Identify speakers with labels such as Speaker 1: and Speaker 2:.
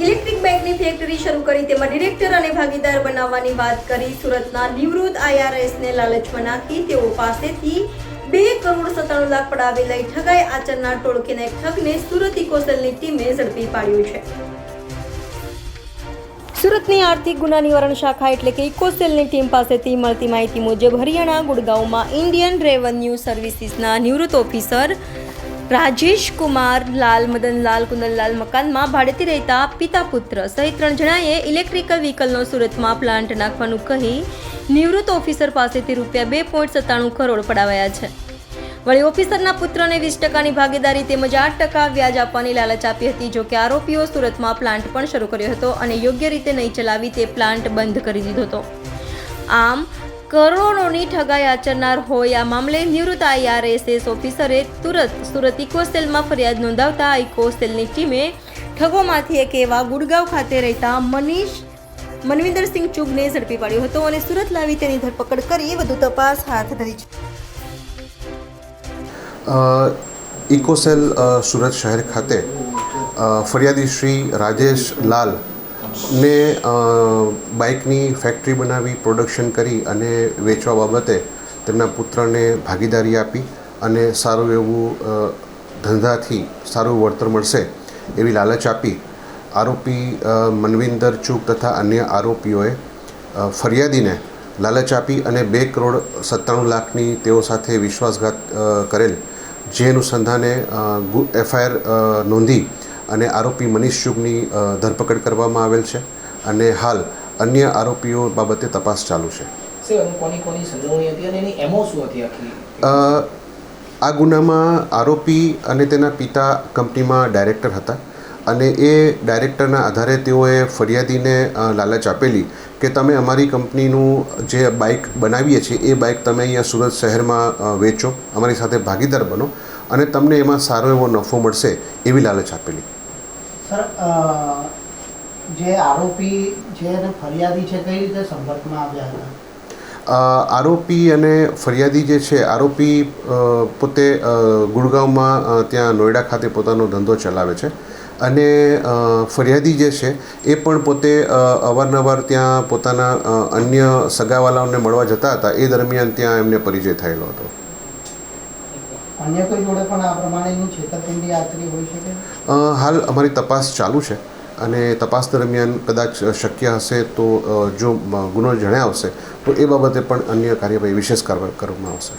Speaker 1: Electric બાઇકની factory શરૂ કરી તેમાં ડિરેક્ટર અને ભાગીદાર બનાવવાની વાત કરી. સુરતના નિવૃત્ત આઈઆરએસને લાલચમાં નાખી તેઓ પાસેથી બે કરોડ સત્તાણું લાખ પડાવી લઈ ઠગાઈ આચરનાર ટોળકીના એક ઠગને સુરત ઇકોસેલની ટીમે ઝડપી પાડ્યું છે. સુરતની આર્થિક ગુના નિવારણ શાખા એટલે કે ઇકોસેલની ટીમ પાસેથી મળતી માહિતી મુજબ હરિયાણા, ગુડગાંવમાં ઇન્ડિયન રેવન્યુ સર્વિસીસના નિવૃત્ત ઓફિસર રાજેશ કુમાર, લાલ મદનલાલ કુંદનલાલ મકાનમાં ભાડેથી રહેતા પિતા પુત્ર સહિત ત્રણ જણાએ ઇલેક્ટ્રિકલ વ્હીકલનો સુરતમાં પ્લાન્ટ નાખવાનું કહી નિવૃત્ત ઓફિસર પાસેથી રૂપિયા બે પોઈન્ટ સત્તાણું કરોડ પડાવાયા છે. વળી ઓફિસરના પુત્રને વીસ ટકાની ભાગીદારી તેમજ આઠ ટકા વ્યાજ આપવાની લાલચ આપી હતી જોકે આરોપીઓ સુરતમાં પ્લાન્ટ પણ શરૂ કર્યો હતો અને યોગ્ય રીતે નહીં ચલાવી તે પ્લાન્ટ બંધ કરી દીધો હતો. આમ, કરોડોની ઠગાઈ આચરનાર હોય આ મામલે નિવૃત્ત આઈઆરએસએસ ઓફિસરે તુરત સુરત ઇકોસેલમાં ફરિયાદ નોંધાવતા ઇકોસેલની ટીમે ઠગોમાંથી એક એવા ગુડગાંવ ખાતે રહેતા મનીષ, મનવિંદરસિંહ ચુગને ઝડપી પાડ્યો હતો અને સુરત લાવી તેની ધરપકડ કરી વધુ તપાસ હાથ ધરી છે.
Speaker 2: ઇકોસેલ સુરત શહેર ખાતે ફરિયાદી શ્રી રાજેશ લાલ ને બાઇકની ફેક્ટરી બનાવી, પ્રોડક્શન કરી અને વેચવા બાબતે તેમના પુત્રને ભાગીદારી આપી અને સારું એવું ધંધાથી સારું વળતર મળશે એવી લાલચ આપી. આરોપી મનવિંદર ચૂક તથા અન્ય આરોપીઓએ ફરિયાદીને લાલચ આપી અને બે કરોડ સત્તાણું લાખની તેઓ સાથે વિશ્વાસઘાત કરેલ. જે અનુસંધાને એફઆઈઆર નોંધી અને આરોપી મનીષ ચુગની ધરપકડ કરવામાં આવેલ છે અને હાલ અન્ય આરોપીઓ બાબતે તપાસ ચાલુ છે. આ ગુનામાં આરોપી અને તેના પિતા કંપનીમાં ડાયરેક્ટર હતા. અને એ ડાયરેક્ટરના આધારે તેઓએ ફરિયાદીને લાલચ આપેલી કે તમે અમારી કંપનીનું જે બાઇક બનાવીએ છીએ, એ બાઇક તમે અહીંયા સુરત શહેરમાં વેચો, અમારી સાથે ભાગીદાર બનો અને તમને એમાં સારો એવો નફો મળશે એવી લાલચ આપેલી.
Speaker 3: સર જે આરોપી છે ફરિયાદી છે, કઈ રીતે સંપર્કમાં આવ્યા હતા?
Speaker 2: આરોપી અને ફરિયાદી જે છે આરોપી પોતે ગુડગાંવમાં ત્યાં નોઈડા ખાતે પોતાનો ધંધો ચલાવે છે. અને ફરિયાદી જે છે એ પણ પોતે અવારનવાર ત્યાં પોતાના અન્ય સગાવાલાઓને મળવા જતા હતા. એ દરમિયાન ત્યાં એમને પરિચય થયેલો હતો.
Speaker 3: અન્ય કોઈ જોડે પણ આ પ્રમાણેની છેતરપિંડી આચરી હોઈ શકે?
Speaker 2: હાલ અમારી તપાસ ચાલુ છે. અને તપાસ દરમિયાન કદાચ શક્ય હશે તો જો ગુનો ગુનો જણાવશે તો એ બાબતે પણ અન્ય કાર્યવાહી વિશેષ કરવામાં આવશે.